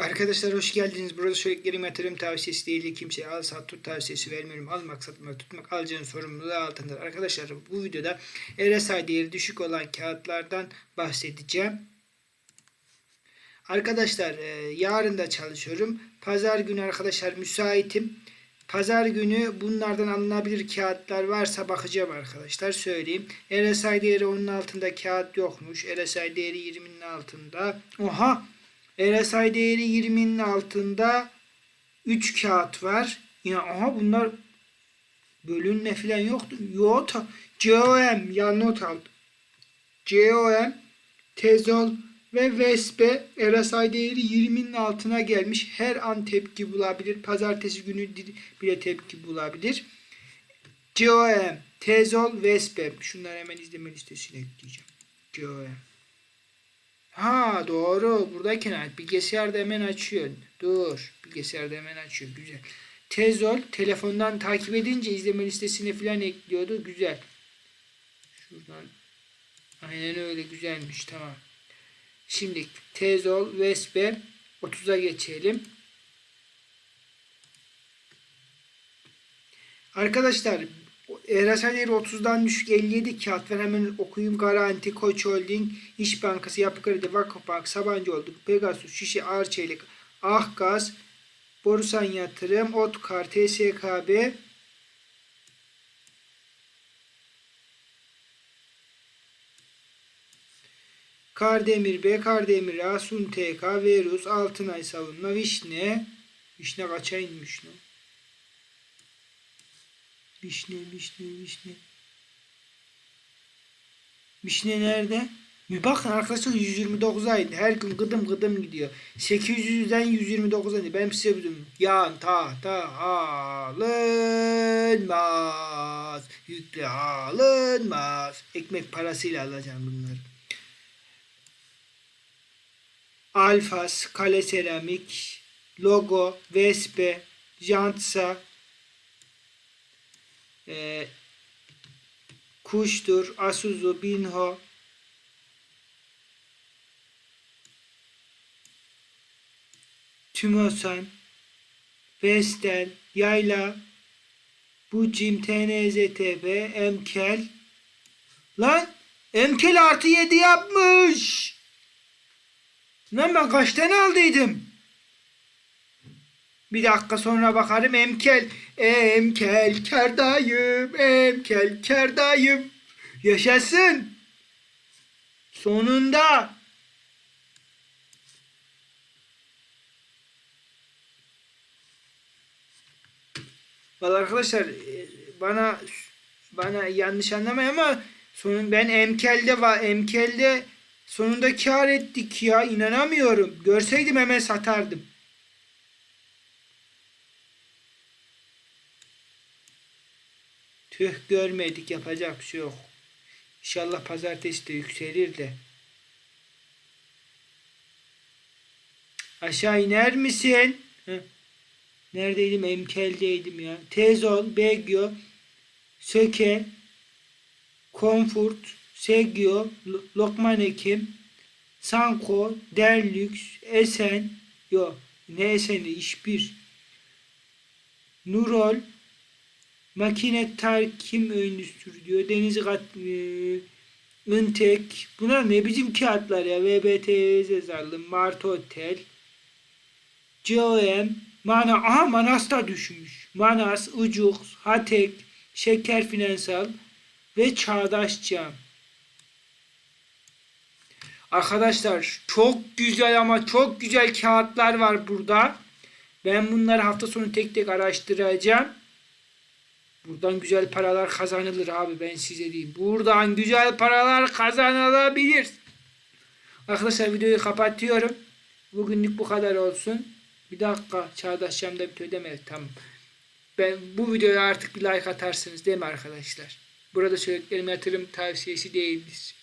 Arkadaşlar hoş geldiniz. Burada söylediklerim yatırım tavsiyesi değil. Kimseye al sat tut tavsiyesi vermiyorum. Almak satmak tutmak alacağın sorumluluğu altındır. Arkadaşlar bu videoda RSI değeri düşük olan kağıtlardan bahsedeceğim. Arkadaşlar e, yarın da çalışıyorum. Pazar günü arkadaşlar müsaitim. Pazar günü bunlardan alınabilir kağıtlar varsa bakacağım arkadaşlar söyleyeyim. RSI değeri onun altında kağıt yokmuş. RSI değeri 20'nin altında. Oha! RSI değeri 20'nin altında 3 kağıt var. Ya aha bunlar bölünme falan yoktu. Yok. COM ya not aldım. COM, Tezol ve Vespe RSI değeri 20'nin altına gelmiş. Her an tepki bulabilir. Pazartesi günü bile tepki bulabilir. COM, Tezol, Vespe. Şunları hemen izleme listesine ekleyeceğim. COM. Ha doğru. Buradayken aç. Bilgisayarda hemen açıyor. Dur. Bilgisayarda hemen açıyor. Güzel. Tezol telefondan takip edince izleme listesine falan ekliyordu. Güzel. Şuradan. Aynen öyle güzelmiş. Tamam. Şimdi Tezol Vespe 30'a geçelim. Arkadaşlar RSI değeri 30'dan düşük 57 kağıt var. Hemen okuyayım. Garanti, Koç Holding, İş Bankası, Yapı Kredi, Vakıfbank, Sabancıoğlu, Pegasus, Şişe, Arçelik, Ahgaz, Borusan Yatırım, Otkar, TSKB, Kardemir B, Kardemir A, Sun TK, Verus, Altınay Savunma, Vişne. Vişne kaça inmiş lan? Vişne, vişne, vişne. Vişne nerede? Bir bakın arkadaşlar 129'a indi. Her gün gıdım gıdım gidiyor. 800'den 129'a indi. Benim size bildim. Yan tahta alınmaz. Yükle alınmaz. Ekmek parasıyla alacağım bunları. Alfas, Kale Seramik, Logo, Vespe, Jantsa, e, Kuştur, Asuzu, Binho, Tümosan, Vestel, Yayla, Bucim, TNZTB, Emkel. Lan Emkel artı 7 yapmış. Lan ben kaç tane aldıydım? Bir dakika sonra bakarım emkel. Emkel kerdayım. Emkel kerdayım. Yaşasın. Sonunda. Vallahi arkadaşlar e, bana bana yanlış anlamayın ama sonun ben emkelde var emkelde sonunda kar ettik ya inanamıyorum. Görseydim hemen satardım. Tüh görmedik yapacak bir şey yok. İnşallah pazartesi de yükselir de. Aşağı iner misin? Neredeydim? Emkel'deydim ya. Tezol, Begyo, Söke, Comfort, Segyo, Lo- Lokman Ekim, Sanko, Derlüks, Esen, yo ne Esen'i iş bir. Nurol, Makine Tarkim Endüstri diyor. Deniz Kat, e, Intek. Bunlar ne biçim kağıtlar ya. VBT Zezarlı, Mart Otel, COM, Mana, aha Manas da düşmüş. Manas, Ucuk, Hatek, Şeker Finansal ve Çağdaş Cam. Arkadaşlar çok güzel ama çok güzel kağıtlar var burada. Ben bunları hafta sonu tek tek araştıracağım. Buradan güzel paralar kazanılır abi ben size diyeyim. Buradan güzel paralar kazanılabilir. Arkadaşlar videoyu kapatıyorum. Bugünlük bu kadar olsun. Bir dakika Çağdaş Cam'da bir ödeme tamam. Ben bu videoya artık bir like atarsınız değil mi arkadaşlar? Burada söylediklerim yatırım tavsiyesi değildir.